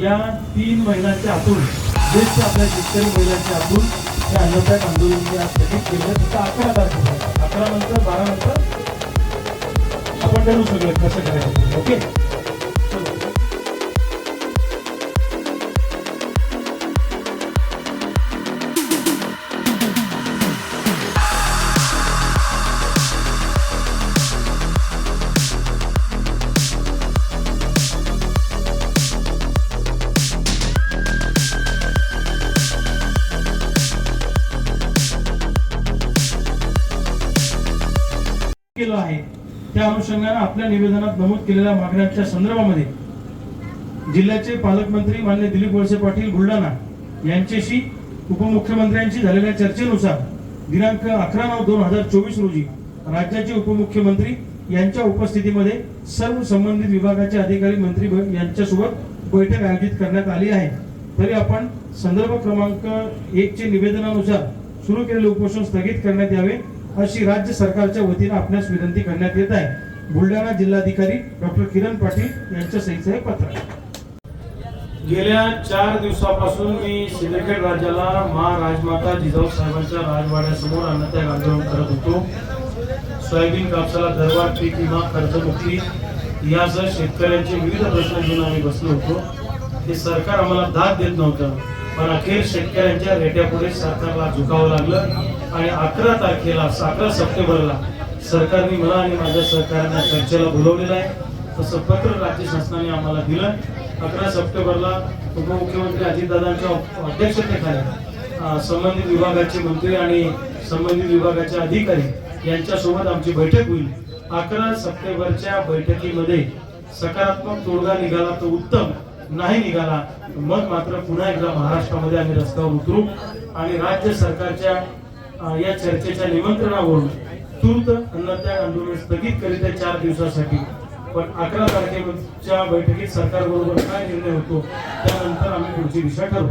या तीन महिन्याच्या आतून ज्येष्ठ आपल्या शेतकरी महिलांच्या आतून हे अन्नदान आंदोलन जे आज स्थगित केलं तिथं अकरा तारखेला अकरा नंतर बारा नंतर आपण ठरवू सगळं कसं करायचं ओके? केलं आहे. त्या अनुषंगाने आपल्या निवेदनात नमूद केलेल्या मागण्यांच्या संदर्भामध्ये जिल्ह्याचे पालकमंत्री मान्य दिलीप वळसे पाटील बुलढाणा यांच्याशी उपमुख्यमंत्र्यांशी झालेल्या चर्चेनुसार दिनांक अकरा नऊ दोन हजार चोवीस रोजी राज्याचे उपमुख्यमंत्री यांच्या उपस्थितीमध्ये सर्व संबंधित विभागाचे अधिकारी मंत्री यांच्यासोबत बैठक आयोजित करण्यात आली आहे. तरी आपण संदर्भ क्रमांक एकचे निवेदनानुसार सुरू केलेले उपोषण स्थगित करण्यात यावे अशी राज्य सरकारच्या वतीने आपणास विनंती करण्यात येत आहे. बुलढाणा जिल्हाधिकारी डॉक्टर किरण पाटील यांच्या सहीचं हे पत्र. गेल्या चार दिवसापासून मी सिंदखेड राज्याला मा राजमाता जिजाऊ साहेबांच्या राजवाड्यासमोर अन्नत्याग आंदोलन करत होतो. सोयाबीन कापसाला दरवाढ पीक विमा कर्जमुक्ती यासह शेतकऱ्यांचे विविध प्रश्न घेऊन आम्ही बसलो होतो. हे सरकार आम्हाला दाद देत नव्हतं पण अखेर शेतकऱ्यांच्या रेट्यापुढे सरकारला झुकावं लागलं. आणि अकरा तारखेला अकरा सप्टेंबरला सरकारने मला आणि माझ्या सहकाऱ्यांना चर्चेला बोलवलेलं आहे. तसं पत्र राज्य शासनाने आम्हाला दिलं. अकरा सप्टेंबरला उपमुख्यमंत्री अजितदादांच्या अध्यक्षतेखाली संबंधित विभागाचे मंत्री आणि संबंधित विभागाचे अधिकारी यांच्यासोबत आमची बैठक होईल. अकरा सप्टेंबरच्या बैठकीमध्ये सकारात्मक तोडगा निघाला तर उत्तम नाही निघाला मग मात्र पुन्हा एकदा महाराष्ट्रामध्ये आम्ही रस्त्यावर उतरू आणि राज्य सरकारच्या या चर्चेच्या निमंत्रणावरून तूर्त अन्नत्याग आंदोलन स्थगित करीत आहे चार दिवसासाठी. पण अकरा तारखेच्या बैठकीत सरकारबरोबर काय निर्णय होतो त्यानंतर आम्ही पुढची दिशा ठरवू.